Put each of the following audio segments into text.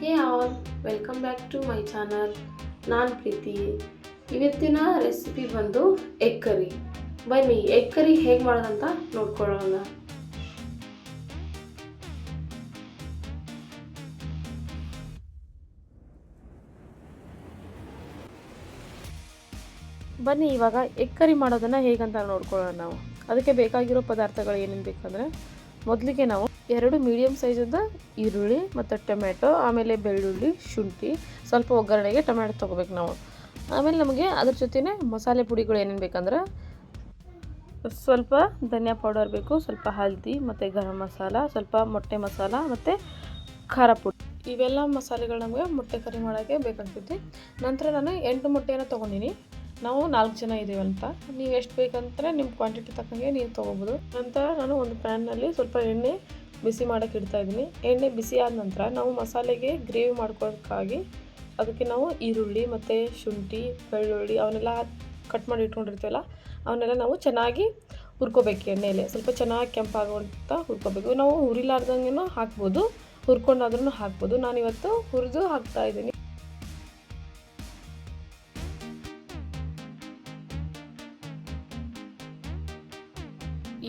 Hey all, welcome back to my channel. ನಾನು ಪ್ರೀತಿ. ಇವತ್ತಿನ recipe ಬಂದು ಎಗ್ ಕರಿ ಬನ್ನಿ ಎಗ್ ಕರಿ ಹೇಗೆ ಮಾಡೋದಂತ ನೋಡ್ಕೊಳ್ಳೋಣ. ಬನ್ನಿ, ಇವಾಗ ಎಗ್ ಕರಿ ಮಾಡೋದನ್ನು ಹೇಗಂತ ನೋಡ್ಕೊಳ್ಳೋಣ ನಾವು. ಅದಕ್ಕೆ ಬೇಕಾಗಿರೋ ಪದಾರ್ಥಗಳು ಏನೇನು ಬೇಕಂದರೆ, ಮೊದಲಿಗೆ ನಾವು ಎರಡು ಮೀಡಿಯಮ್ ಸೈಜದ ಈರುಳ್ಳಿ ಮತ್ತು ಟೊಮೆಟೊ ಆಮೇಲೆ ಬೆಳ್ಳುಳ್ಳಿ, ಶುಂಠಿ, ಸ್ವಲ್ಪ ಒಗ್ಗರಣೆಗೆ ಟೊಮೆಟೊ ತೊಗೋಬೇಕು ನಾವು. ಆಮೇಲೆ ನಮಗೆ ಅದ್ರ ಜೊತೆನೇ ಮಸಾಲೆ ಪುಡಿಗಳು ಏನೇನು ಬೇಕಂದ್ರೆ ಸ್ವಲ್ಪ ಧನಿಯಾ ಪೌಡರ್ ಬೇಕು, ಸ್ವಲ್ಪ ಹಲ್ದಿ ಮತ್ತು ಗರಂ ಮಸಾಲ, ಸ್ವಲ್ಪ ಮೊಟ್ಟೆ ಮಸಾಲ ಮತ್ತು ಖಾರ ಪುಡಿ. ಇವೆಲ್ಲ ಮಸಾಲೆಗಳು ನಮಗೆ ಮೊಟ್ಟೆ ಕರಿ ಮಾಡೋಕ್ಕೆ ಬೇಕಾಗ್ತೈತಿ. ನಂತರ ನಾನು ಎಂಟು ಮೊಟ್ಟೆಯನ್ನು ತೊಗೊಂಡಿನಿ. ನಾವು ನಾಲ್ಕು ಜನ ಇದ್ದೀವಂತ ನೀವು ಎಷ್ಟು ಬೇಕಂದ್ರೆ ನಿಮ್ಮ ಕ್ವಾಂಟಿಟಿ ತಕ್ಕಂಗೆ ನೀವು ತೊಗೋಬೋದು. ನಂತರ ನಾನು ಒಂದು ಪ್ಯಾನ್ನಲ್ಲಿ ಸ್ವಲ್ಪ ಎಣ್ಣೆ ಬಿಸಿ ಮಾಡೋಕ್ಕೆ ಇಡ್ತಾ ಇದ್ದೀನಿ. ಎಣ್ಣೆ ಬಿಸಿ ಆದ ನಂತರ ನಾವು ಮಸಾಲೆಗೆ ಗ್ರೇವಿ ಮಾಡ್ಕೊಳ್ಳೋಕ್ಕಾಗಿ ಅದಕ್ಕೆ ನಾವು ಈರುಳ್ಳಿ ಮತ್ತು ಶುಂಠಿ, ಬೆಳ್ಳುಳ್ಳಿ ಅವನ್ನೆಲ್ಲ ಕಟ್ ಮಾಡಿ ಇಟ್ಕೊಂಡಿರ್ತೀವಲ್ಲ, ಅವನ್ನೆಲ್ಲ ನಾವು ಚೆನ್ನಾಗಿ ಹುರ್ಕೋಬೇಕು ಎಣ್ಣೆಯಲ್ಲಿ ಸ್ವಲ್ಪ ಚೆನ್ನಾಗಿ ಕೆಂಪಾಗುವಂಥ ಹುರ್ಕೋಬೇಕು. ನಾವು ಹುರಿಲಾರ್ದಂಗೆ ಹಾಕ್ಬೋದು ಹುರ್ಕೊಂಡಾದ್ರೂ ಹಾಕ್ಬೋದು. ನಾನಿವತ್ತು ಹುರಿದು ಹಾಕ್ತಾ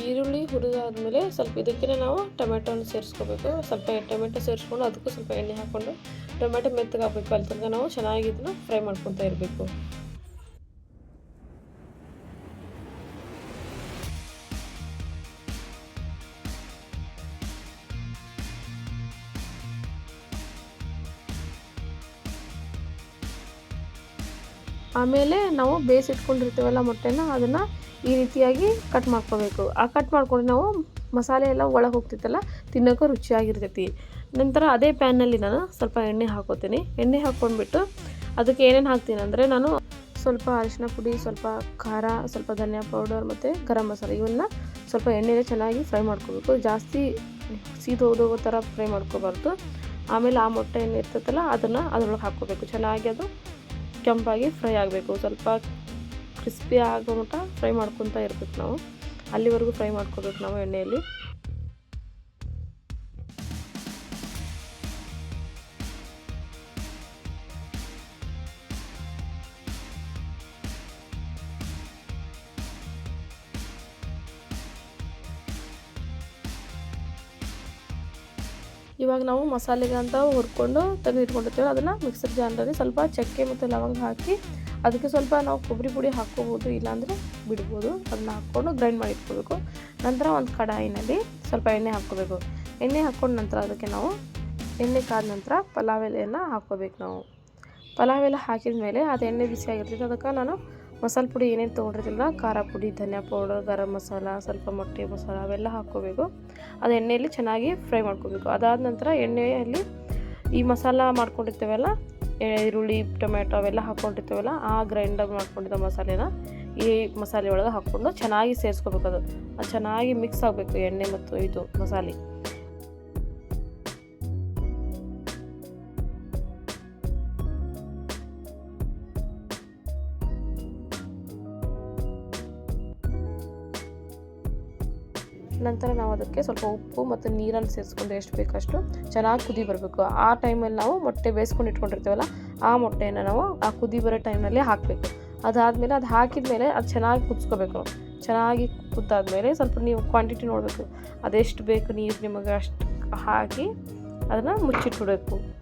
ಈರುಳ್ಳಿ ಹುರಿದಾದ್ಮೇಲೆ ಸ್ವಲ್ಪ ಇದಕ್ಕೆ ನಾವು ಟೊಮೆಟೊನ ಸೇರಿಸ್ಕೋಬೇಕು. ಸ್ವಲ್ಪ ಟೊಮೆಟೊ ಸೇರಿಸ್ಕೊಂಡು ಅದಕ್ಕೂ ಸ್ವಲ್ಪ ಎಣ್ಣೆ ಹಾಕ್ಕೊಂಡು ಟೊಮೆಟೊ ಮೆತ್ತಗೆ ಹಾಕಬೇಕು ಅಲ್ಲಿ ತನಕ ನಾವು ಚೆನ್ನಾಗಿ ಇದನ್ನು ಫ್ರೈ ಮಾಡ್ಕೊತಾ ಇರಬೇಕು. ಆಮೇಲೆ ನಾವು ಬೇಯಿಸಿಟ್ಕೊಂಡಿರ್ತೀವಲ್ಲ ಮೊಟ್ಟೆನ, ಅದನ್ನು ಈ ರೀತಿಯಾಗಿ ಕಟ್ ಮಾಡ್ಕೋಬೇಕು. ಆ ಕಟ್ ಮಾಡ್ಕೊಂಡು ನಾವು ಮಸಾಲೆ ಎಲ್ಲ ಒಳಗೆ ಹೋಗ್ತಿತ್ತಲ್ಲ ತಿನ್ನೋಕ್ಕೂ ರುಚಿಯಾಗಿರ್ತೈತಿ. ನಂತರ ಅದೇ ಪ್ಯಾನಲ್ಲಿ ನಾನು ಸ್ವಲ್ಪ ಎಣ್ಣೆ ಹಾಕೋತೀನಿ. ಎಣ್ಣೆ ಹಾಕ್ಕೊಂಡ್ಬಿಟ್ಟು ಅದಕ್ಕೆ ಏನೇನು ಹಾಕ್ತೀನಿ ಅಂದರೆ ನಾನು ಸ್ವಲ್ಪ ಅರಿಶಿನ ಪುಡಿ, ಸ್ವಲ್ಪ ಖಾರ, ಸ್ವಲ್ಪ ಧನಿಯಾ ಪೌಡರ್ ಮತ್ತು ಗರಂ ಮಸಾಲೆ ಇವನ್ನ ಸ್ವಲ್ಪ ಎಣ್ಣೆಲೆ ಚೆನ್ನಾಗಿ ಫ್ರೈ ಮಾಡ್ಕೋಬೇಕು. ಜಾಸ್ತಿ ಸೀದೋದೋಗೋ ಥರ ಫ್ರೈ ಮಾಡ್ಕೋಬಾರ್ದು. ಆಮೇಲೆ ಆ ಮೊಟ್ಟೆ ಏನು ಇರ್ತೈತಲ್ಲ, ಅದನ್ನು ಅದರೊಳಗೆ ಹಾಕ್ಕೋಬೇಕು. ಚೆನ್ನಾಗಿ ಅದು ಕೆಂಪಾಗಿ ಫ್ರೈ ಆಗಬೇಕು. ಸ್ವಲ್ಪ ಕ್ರಿಸ್ಪಿ ಆಗೋ ಮಟ್ಟ ಫ್ರೈ ಮಾಡ್ಕೊತಾ ಇರ್ಬೇಕು ನಾವು. ಅಲ್ಲಿವರೆಗೂ ಫ್ರೈ ಮಾಡ್ಕೋಬೇಕು ನಾವು ಎಣ್ಣೆಯಲ್ಲಿ. ಇವಾಗ ನಾವು ಮಸಾಲೆಗೆ ಅಂತ ಹುರ್ಕೊಂಡು ತೆಗೆದಿಟ್ಕೊಂಡಿರ್ತೀವಿ ಅದನ್ನು ಮಿಕ್ಸರ್ ಜಾರ್ನಲ್ಲಿ ಸ್ವಲ್ಪ ಚಕ್ಕೆ ಮತ್ತು ಲವಂಗ ಹಾಕಿ ಅದಕ್ಕೆ ಸ್ವಲ್ಪ ನಾವು ಕೊಬ್ಬರಿ ಪುಡಿ ಹಾಕ್ಕೋಬೋದು, ಇಲ್ಲಾಂದರೆ ಬಿಡ್ಬೋದು. ಅದನ್ನ ಹಾಕ್ಕೊಂಡು ಗ್ರೈಂಡ್ ಮಾಡಿ ಇಟ್ಕೋಬೇಕು. ನಂತರ ಒಂದು ಕಡಾಯಿನಲ್ಲಿ ಸ್ವಲ್ಪ ಎಣ್ಣೆ ಹಾಕ್ಕೋಬೇಕು. ಎಣ್ಣೆ ಹಾಕ್ಕೊಂಡ ನಂತರ ಅದಕ್ಕೆ ನಾವು ಎಣ್ಣೆ ಕಾದ ನಂತರ ಪಲಾವ್ ಎಲೆಯನ್ನು ಹಾಕ್ಕೋಬೇಕು ನಾವು. ಪಲಾವ್ ಎಲೆ ಹಾಕಿದ ಮೇಲೆ ಅದು ಎಣ್ಣೆ ಬಿಸಿಯಾಗಿರ್ತೈತೆ ಅದಕ್ಕೆ ನಾನು ಮಸಾಲೆ ಪುಡಿ ಏನೇನು ತೊಗೊಂಡಿರ್ತಿಲ್ಲ ಖಾರ ಪುಡಿ, ಧನಿಯಾ ಪೌಡರ್, ಗರಂ ಮಸಾಲ, ಸ್ವಲ್ಪ ಮೊಟ್ಟೆ ಮಸಾಲ ಅವೆಲ್ಲ ಹಾಕ್ಕೋಬೇಕು. ಅದು ಎಣ್ಣೆಯಲ್ಲಿ ಚೆನ್ನಾಗಿ ಫ್ರೈ ಮಾಡ್ಕೋಬೇಕು. ಅದಾದ ನಂತರ ಎಣ್ಣೆಯಲ್ಲಿ ಈ ಮಸಾಲ ಮಾಡ್ಕೊಂಡಿರ್ತೇವಲ್ಲ ಈರುಳ್ಳಿ ಟೊಮೆಟೊ ಅವೆಲ್ಲ ಹಾಕ್ಕೊಂಡಿರ್ತೇವಲ್ಲ, ಆ ಗ್ರೈಂಡರ್ ಮಾಡ್ಕೊಂಡಿದ್ದ ಮಸಾಲೆನ ಈ ಮಸಾಲೆ ಒಳಗೆ ಹಾಕ್ಕೊಂಡು ಚೆನ್ನಾಗಿ ಸೇರಿಸ್ಕೋಬೇಕು ಅದು. ಅದು ಚೆನ್ನಾಗಿ ಮಿಕ್ಸ್ ಆಗಬೇಕು ಎಣ್ಣೆ ಮತ್ತು ಇದು ಮಸಾಲೆ. ನಂತರ ನಾವು ಅದಕ್ಕೆ ಸ್ವಲ್ಪ ಉಪ್ಪು ಮತ್ತು ನೀರನ್ನು ಸೇರಿಸ್ಕೊಂಡು ಎಷ್ಟು ಬೇಕಷ್ಟು ಚೆನ್ನಾಗಿ ಕುದಿ ಬರಬೇಕು. ಆ ಟೈಮಲ್ಲಿ ನಾವು ಮೊಟ್ಟೆ ಬೇಯಿಸ್ಕೊಂಡು ಇಟ್ಕೊಂಡಿರ್ತೀವಲ್ಲ, ಆ ಮೊಟ್ಟೆಯನ್ನು ನಾವು ಆ ಕುದಿ ಬರೋ ಟೈಮ್ನಲ್ಲಿ ಹಾಕಬೇಕು. ಅದಾದಮೇಲೆ ಅದು ಹಾಕಿದ ಮೇಲೆ ಅದು ಚೆನ್ನಾಗಿ ಕುದಿಸ್ಕೋಬೇಕು. ಚೆನ್ನಾಗಿ ಕುದ್ದಾದಮೇಲೆ ಸ್ವಲ್ಪ ನೀವು ಕ್ವಾಂಟಿಟಿ ನೋಡಬೇಕು. ಅದೆಷ್ಟು ಬೇಕು ನೀರು ನಿಮಗೆ ಅಷ್ಟು ಹಾಕಿ ಅದನ್ನು ಮುಚ್ಚಿಟ್ಬಿಡಬೇಕು.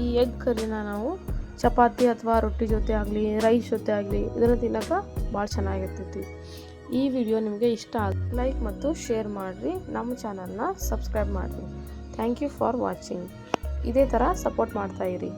ಈ ಎಗ್ ಕರಿನ ನಾವು ಚಪಾತಿ ಅಥವಾ ರೊಟ್ಟಿ ಜೊತೆ ಆಗಲಿ ರೈಸ್ ಜೊತೆ ಆಗಲಿ ಇದನ್ನು ತಿನ್ನೋಕೆ ಭಾಳ ಚೆನ್ನಾಗಿರ್ತೈತಿ. ಈ ವಿಡಿಯೋ ನಿಮಗೆ ಇಷ್ಟ ಆಗ ಲೈಕ್ ಮತ್ತು ಶೇರ್ ಮಾಡಿರಿ, ನಮ್ಮ ಚಾನಲ್ನ ಸಬ್ಸ್ಕ್ರೈಬ್ ಮಾಡಿರಿ. ಥ್ಯಾಂಕ್ ಯು ಫಾರ್ ವಾಚಿಂಗ್ ಇದೇ ಥರ ಸಪೋರ್ಟ್ ಮಾಡ್ತಾಯಿರಿ